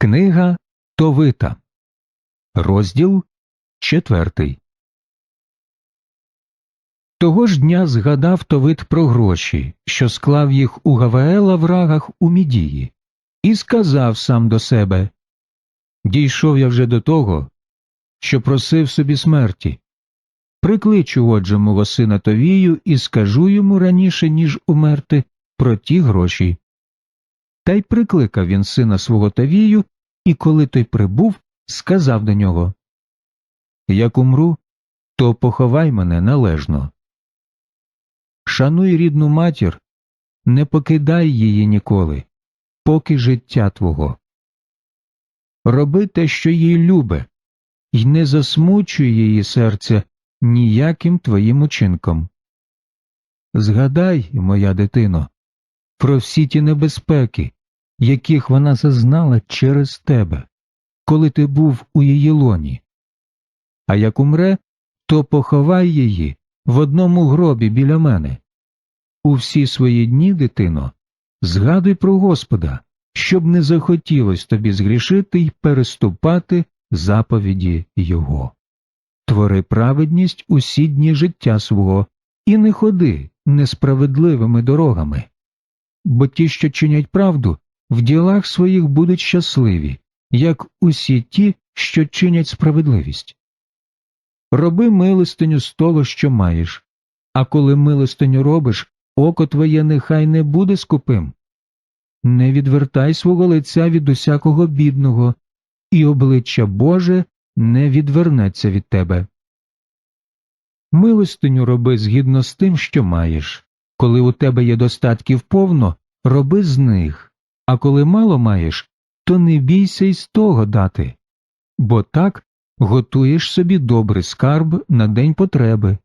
Книга Товита, розділ четвертий. Того ж дня згадав Товит про гроші, що склав їх у Гаваела в рагах у Мідії, і сказав сам до себе Дійшов я вже до того, що просив собі смерті. Прикличу отже мого сина Товію і скажу йому раніше, ніж умерти, про ті гроші. Та й прикликав він сина свого Тавію, і коли той прибув, сказав до нього Як умру, то поховай мене належно. Шануй рідну матір, не покидай її ніколи, поки життя твого. Роби те, що їй любе, й не засмучуй її серце ніяким твоїм учинком. Згадай, моя дитино, про всі ті небезпеки, яких вона зазнала через тебе, коли ти був у її лоні. А як умре, то поховай її в одному гробі біля мене. У всі свої дні, дитино, згадуй про Господа, щоб не захотілось тобі згрішити й переступати заповіді Його. Твори праведність усі дні життя свого і не ходи несправедливими дорогами, бо ті, що чинять правду, в ділах своїх будуть щасливі, як усі ті, що чинять справедливість. Роби милостиню з того, що маєш, а коли милостиню робиш, око твоє нехай не буде скупим. Не відвертай свого лиця від усякого бідного, і обличчя Боже не відвернеться від тебе. Милостиню роби згідно з тим, що маєш. Коли у тебе є достатків повно, роби з них, а коли мало маєш, то не бійся й з того дати, бо так готуєш собі добрий скарб на день потреби,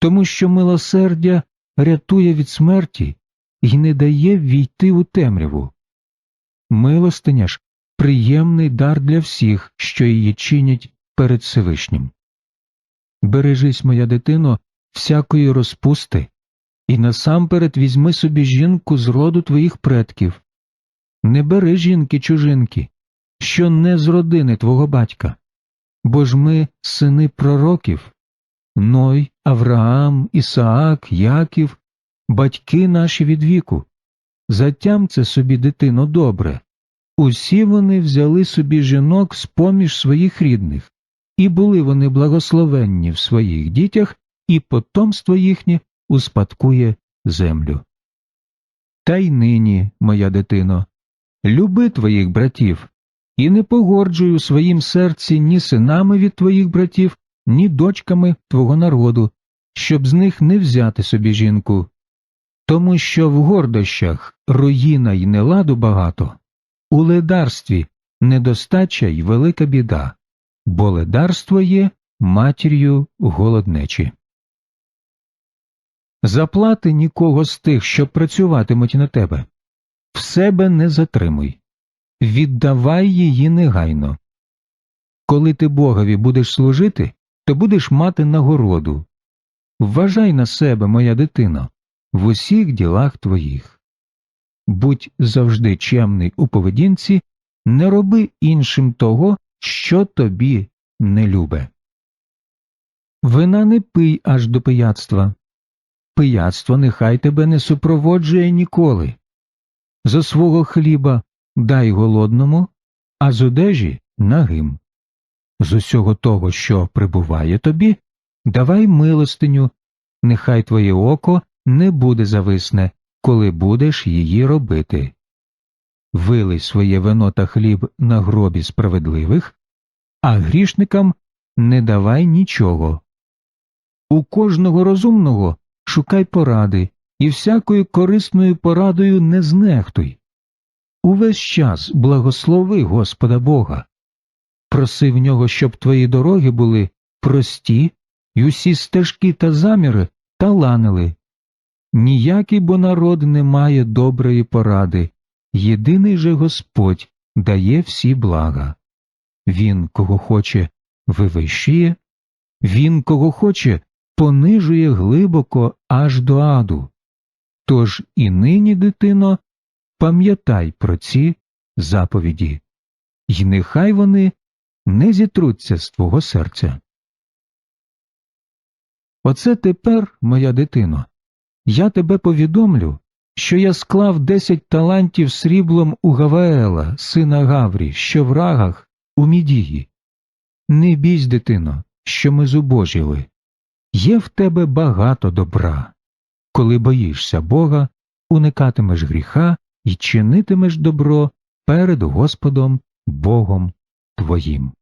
тому що милосердя рятує від смерті і не дає війти у темряву. Милостиня ж приємний дар для всіх, що її чинять перед Всевишнім. Бережись, моя дитино, всякої розпусти, і насамперед візьми собі жінку з роду твоїх предків. Не бери жінки чужинки, що не з родини твого батька, бо ж ми сини пророків Ной, Авраам, Ісаак, Яків, батьки наші від віку. Затям це собі дитино добре. Усі вони взяли собі жінок з поміж своїх рідних, і були вони благословенні в своїх дітях, і потомство їхнє успадкує землю. Та й нині, моя дитино, люби твоїх братів, і не погорджуй у своїм серці ні синами від твоїх братів, ні дочками твого народу, щоб з них не взяти собі жінку. Тому що в гордощах руїна й неладу багато, у ледарстві недостача й велика біда, бо ледарство є матір'ю голоднечі. Заплати нікого з тих, що працюватимуть на тебе, в себе не затримуй, віддавай її негайно. Коли ти Богові будеш служити, то будеш мати нагороду. Вважай на себе, моя дитино, в усіх ділах твоїх. Будь завжди чемний у поведінці, не роби іншим того, що тобі не любе. Вина не пий аж до пияцтва. Пияцтво нехай тебе не супроводжує ніколи. За свого хліба дай голодному, а з одежі нагим. З усього того, що прибуває тобі, давай милостиню, нехай твоє око не буде зависне, коли будеш її робити. Вилий своє вино та хліб на гробі справедливих, а грішникам не давай нічого. У кожного розумного шукай поради і всякою корисною порадою не знехтуй. Увесь час благослови Господа Бога. Проси в нього, щоб твої дороги були прості, й усі стежки та заміри таланили. Ніякий бо народ не має доброї поради, єдиний же Господь дає всі блага. Він, кого хоче, вивищує, він, кого хоче, понижує глибоко аж до аду. Тож і нині, дитино, пам'ятай про ці заповіді. й нехай вони не зітруться з твого серця. Оце тепер, моя дитино, я тебе повідомлю, що я склав десять талантів сріблом у Гаваела, сина Гаврі, що в рагах у Мідії. Не бійсь, дитино, що ми зубожіли. Є в тебе багато добра. Коли боїшся Бога, уникатимеш гріха і чинитимеш добро перед Господом Богом твоїм.